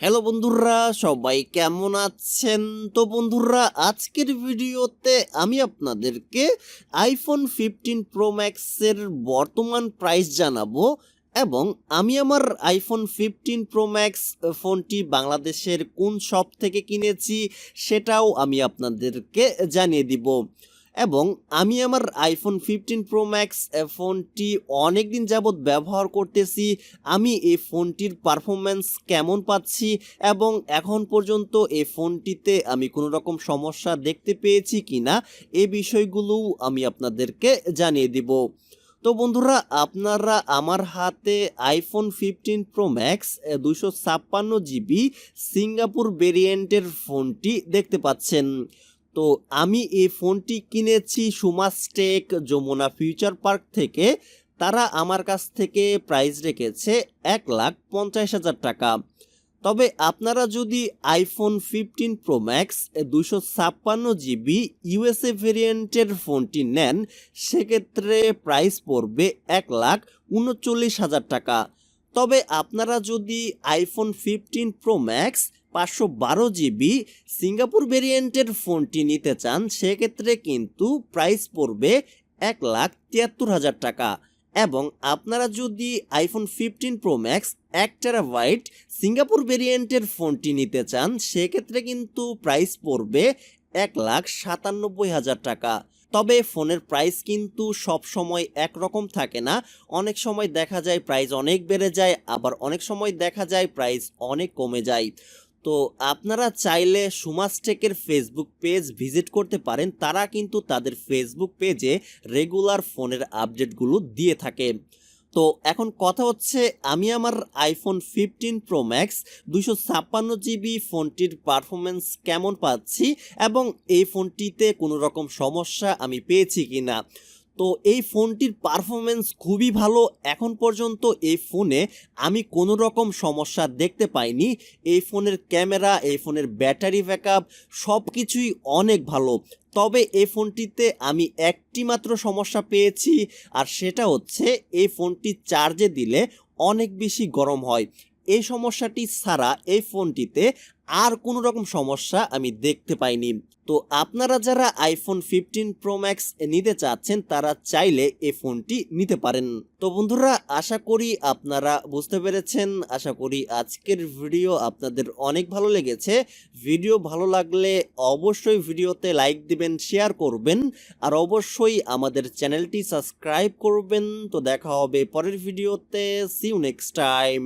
Hello বন্ধুরা, সবাই কেমন আছেন? তো বন্ধুরা, আজকের ভিডিওতে আমি আপনাদেরকে আইফোন ফিফটিন প্রো ম্যাক্সের বর্তমান প্রাইস জানাব এবং আমি আমার আইফোন ফিফটিন প্রো ম্যাক্স ফোনটি বাংলাদেশের কোন শপ থেকে কিনেছি সেটাও আমি আপনাদেরকে জানিয়ে দিব। এবং আমি আমার আইফোন ফিফটিন প্রো ম্যাক্স ফোনটি অনেক দিন যাবৎ ব্যবহার করতেছি। আমি এই ফোনটির পারফরমেন্স কেমন পাচ্ছি এবং এখন পর্যন্ত এই ফোনটিতে আমি কোনো রকম সমস্যা দেখতে পেয়েছি কি না এ বিষয়গুলোও আমি আপনাদেরকে জানিয়ে দিব। তো বন্ধুরা, আপনারা আমার হাতে আইফোন ফিফটিন প্রো ম্যাক্স দুশো ছাপ্পান্ন জিবি সিঙ্গাপুর ভেরিয়েন্টের ফোনটি দেখতে পাচ্ছেন। তো আমি এই ফোনটি কিনেছি সুমাস্টেক যমুনা ফিউচার পার্ক থেকে। তারা আমার কাছ থেকে প্রাইস রেখেছে এক লাখ পঞ্চাশ হাজার টাকা। তবে আপনারা যদি আইফোন ফিফটিন প্রো ম্যাক্স দুশো ছাপ্পান্ন জিবি ইউএসএ ভেরিয়েন্টের ফোনটি নেন, সেক্ষেত্রে প্রাইস পড়বে এক লাখ উনচল্লিশ হাজার টাকা। তবে আপনারা যদি আইফোন ফিফটিন প্রো ম্যাক্স পাঁচশো বারো জিবি সিঙ্গাপুর ভেরিয়েন্টের ফোনটি নিতে চান, সেক্ষেত্রে কিন্তু প্রাইস পড়বে এক লাখ তিয়াত্তর হাজার টাকা। এবং আপনারা যদি আইফোন ফিফটিন প্রো ম্যাক্স এক টেরাবাইট সিঙ্গাপুর ভেরিয়েন্টের ফোনটি নিতে চান, সেক্ষেত্রে কিন্তু প্রাইস পড়বে এক লাখ সাতানব্বই হাজার টাকা। তবে ফোনের প্রাইস কিন্তু সব সময় একরকম থাকে না। অনেক সময় দেখা যায় প্রাইস অনেক বেড়ে যায়, আবার অনেক সময় দেখা যায় প্রাইস অনেক কমে যায়। তো আপনারা চাইলে সুমাসটেকের ফেসবুক পেজ ভিজিট করতে পারেন। তারা কিন্তু তাদের ফেসবুক পেজে রেগুলার ফোনের আপডেটগুলো দিয়ে থাকে। তো এখন কথা হচ্ছে, আমি আমার আইফোন ফিফটিন প্রো ম্যাক্স দুশো ছাপ্পান্ন জিবি ফোনটির পারফরমেন্স কেমন পাচ্ছি এবং এই ফোনটিতে কোনো রকম সমস্যা আমি পেয়েছি কি না তো এই ফোনটির পারফরমেন্স খুবই ভালো। এখন পর্যন্ত এই ফোনে আমি কোনো রকম সমস্যা দেখতে পাইনি। এই ফোনের ক্যামেরা, এই ফোনের ব্যাটারি ব্যাকআপ সব কিছুই অনেক ভালো। তবে এই ফোনটিতে আমি একটি মাত্র সমস্যা পেয়েছি, আর সেটা হচ্ছে এই ফোনটি চার্জে দিলে অনেক বেশি গরম হয়। এই সমস্যাটি ছাড়া এই ফোনটিতে আর কোনো রকম সমস্যা আমি দেখতে পাইনি। তো আপনারা যারা আইফোন ফিফটিন প্রো ম্যাক্স নিতে চাচ্ছেন, তারা চাইলে এই ফোনটি নিতে পারেন। তো বন্ধুরা, আশা করি আপনারা বুঝতে পেরেছেন। আশা করি আজকের ভিডিও আপনাদের অনেক ভালো লেগেছে। ভিডিও ভালো লাগলে অবশ্যই ভিডিওতে লাইক দিবেন, শেয়ার করবেন, আর অবশ্যই আমাদের চ্যানেলটি সাবস্ক্রাইব করবেন। তো দেখা হবে পরের ভিডিওতে। C you next time